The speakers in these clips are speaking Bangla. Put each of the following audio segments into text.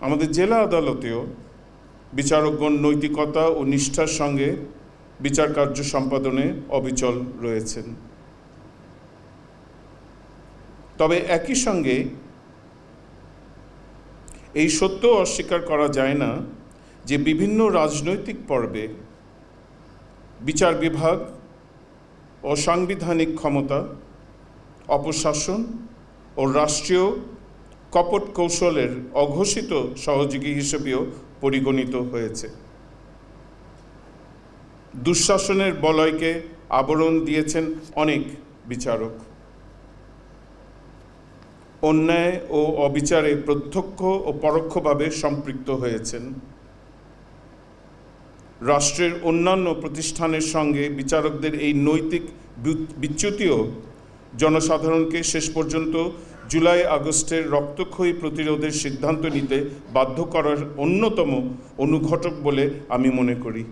আমাদের জেলা আদালতেও বিচারকগণ নৈতিকতা ও নিষ্ঠার সঙ্গে বিচার কার্য সম্পাদনে অবিচল রয়েছেন। তবে একই সঙ্গে এই সত্য অস্বীকার করা যায় না যে বিভিন্ন রাজনৈতিক পর্বে বিচার বিভাগ ও সাংবিধানিক ক্ষমতা, অপশাসন ও রাষ্ট্রীয় কপট কৌশলের অঘোষিত সহযোগী হিসেবেও পরিগণিত হয়েছে। দুঃশাসনের বলয়কে আবরণ দিয়েছেন অনেক বিচারক। অন্যায় ও অবিচারে প্রত্যক্ষ ও পরোক্ষভাবে সম্পৃক্ত হয়েছেন। রাষ্ট্রের অন্যান্য প্রতিষ্ঠানের সঙ্গে বিচারকদের এই নৈতিক বিচ্যুতিও জনসাধারণকে শেষ পর্যন্ত জুলাই আগস্টের রক্তক্ষয়ী প্রতিরোধের সিদ্ধান্ত নিতে বাধ্য করার অন্যতম অনুঘটক বলে আমি মনে করি।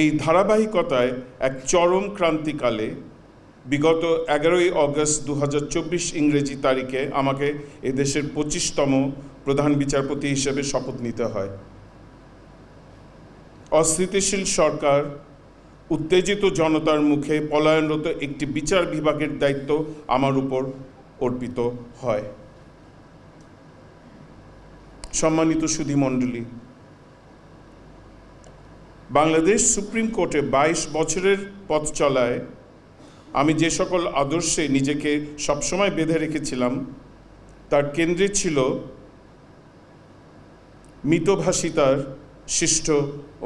এই ধারাবাহিকতায় এক চরম ক্রান্তিকালে বিগত এগারোই অগস্ট দু হাজার চব্বিশ ইংরেজি তারিখে আমাকে এদেশের পঁচিশতম প্রধান বিচারপতি হিসেবে শপথ নিতে হয়। অস্থিতিশীল সরকার উত্তেজিত জনতার মুখে পলায়নরত একটি বিচার বিভাগের দায়িত্ব আমার উপর অর্পিত হয়। সম্মানিত সুধীমণ্ডলী, বাংলাদেশ সুপ্রিম কোর্টে বাইশ বছরের পথ চলায় আমি যে সকল আদর্শে নিজেকে সবসময় বেঁধে রেখেছিলাম, তার কেন্দ্রে ছিল মিতভাষিতার শিষ্ট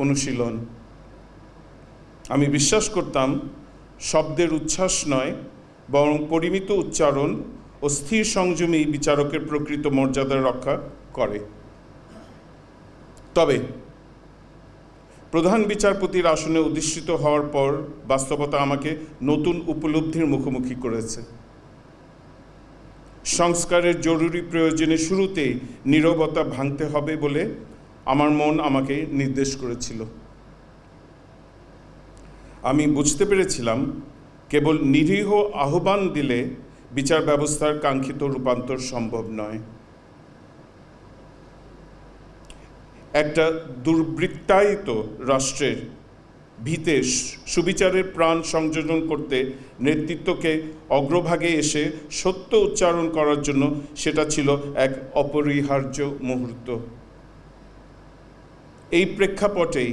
অনুশীলন। আমি বিশ্বাস করতাম শব্দের উচ্ছ্বাস নয়, বরং পরিমিত উচ্চারণ ও স্থির সংযমী বিচারকের প্রকৃত মর্যাদা রক্ষা করে। তবে, প্রধান বিচারপতির আসনে অধিষ্ঠিত হওয়ার পর বাস্তবতা আমাকে নতুন উপলব্ধির মুখোমুখি করেছে। সংস্কারের জরুরি প্রয়োজনে শুরুতেই নীরবতা ভাঙতে হবে বলে আমার মন আমাকে নির্দেশ করেছিল। আমি বুঝতে পেরেছিলাম, কেবল নিরীহ আহ্বান দিলে বিচার ব্যবস্থার কাঙ্ক্ষিত রূপান্তর সম্ভব নয়। একটা দুর্বৃত্তায়িত রাষ্ট্রের ভিতে সুবিচারের প্রাণ সংযোজন করতে নেতৃত্বকে অগ্রভাগে এসে সত্য উচ্চারণ করার জন্য সেটা ছিল এক অপরিহার্য মুহূর্ত। এই প্রেক্ষাপটেই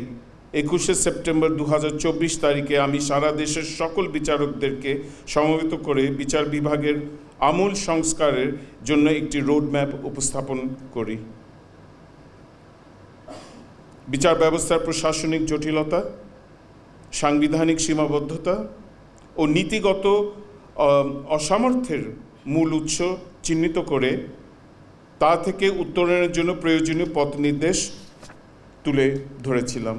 একুশে সেপ্টেম্বর দু হাজার চব্বিশ তারিখে আমি সারা দেশের সকল বিচারকদেরকে সমবেত করে বিচার বিভাগের আমূল সংস্কারের জন্য একটি রোডম্যাপ উপস্থাপন করি। বিচার ব্যবস্থার প্রশাসনিক জটিলতা, সাংবিধানিক সীমাবদ্ধতা ও নীতিগত অসামর্থ্যের মূল উৎস চিহ্নিত করে তা থেকে উত্তরণের জন্য প্রয়োজনীয় পথ নির্দেশ তুলে ধরেছিলাম।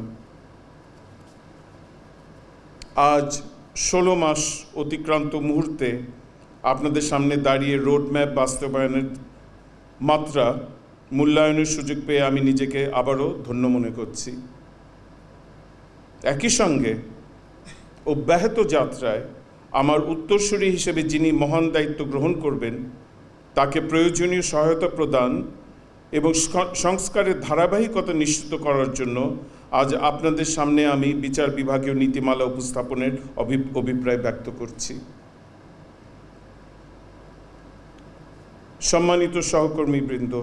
আজ ষোলো মাস অতিক্রান্ত মুহূর্তে আপনাদের সামনে দাঁড়িয়ে রোডম্যাপ বাস্তবায়নের মাত্রা মূল্যায়নের সুযোগ পেয়ে আমি নিজেকে আবারও ধন্য মনে করছি। একই সঙ্গে অব্যাহত যাত্রায় আমার উত্তরসূরি হিসেবে যিনি মহান দায়িত্ব গ্রহণ করবেন, তাকে প্রয়োজনীয় সহায়তা প্রদান এবং সংস্কারের ধারাবাহিকতা নিশ্চিত করার জন্য আজ আপনাদের সামনে আমি বিচার বিভাগীয় নীতিমালা উপস্থাপনের অভি- অভিপ্রায় ব্যক্ত করছি। সম্মানিত সহকর্মীবৃন্দ,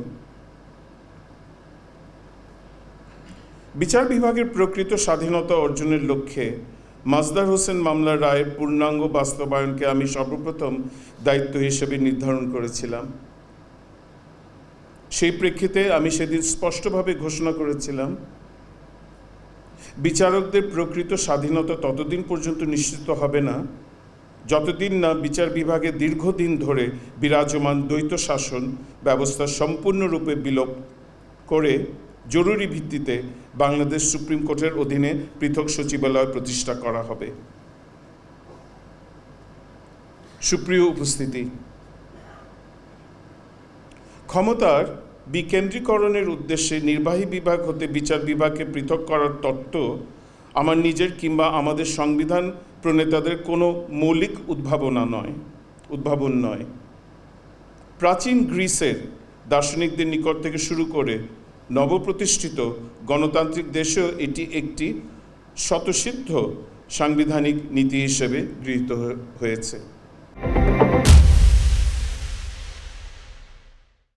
বিচার বিভাগের প্রকৃত স্বাধীনতা অর্জনের লক্ষ্যে মাজদার হোসেন মামলার রায়ের পূর্ণাঙ্গ বাস্তবায়নকে আমি সর্বপ্রথম দায়িত্ব হিসেবে নির্ধারণ করেছিলাম। সেই প্রেক্ষিতে আমি সেদিন স্পষ্টভাবে ঘোষণা করেছিলাম, বিচারকদের প্রকৃত স্বাধীনতা ততদিন পর্যন্ত নিশ্চিত হবে না, যতদিন না বিচার বিভাগে দীর্ঘদিন ধরে বিরাজমান দ্বৈত শাসন ব্যবস্থা সম্পূর্ণরূপে বিলোপ করে জরুরি ভিত্তিতে বাংলাদেশ সুপ্রিম কোর্টের অধীনে পৃথক সচিবালয় প্রতিষ্ঠা করা হবে। সুপ্রিয় উপস্থিতি ক্ষমতার বিকেন্দ্রীকরণের উদ্দেশ্যে নির্বাহী বিভাগ হতে বিচার বিভাগকে পৃথক করার তত্ত্ব আমার নিজের কিংবা আমাদের সংবিধান প্রণেতাদের কোনো মৌলিক উদ্ভাবনা নয়, উদ্ভাবন নয়। প্রাচীন গ্রিসের দার্শনিকদের নিকট থেকে শুরু করে নবপ্রতিষ্ঠিত গণতান্ত্রিক দেশেও এটি একটি স্বতঃসিদ্ধ সাংবিধানিক নীতি হিসেবে গৃহীত হয়ে- হয়েছে।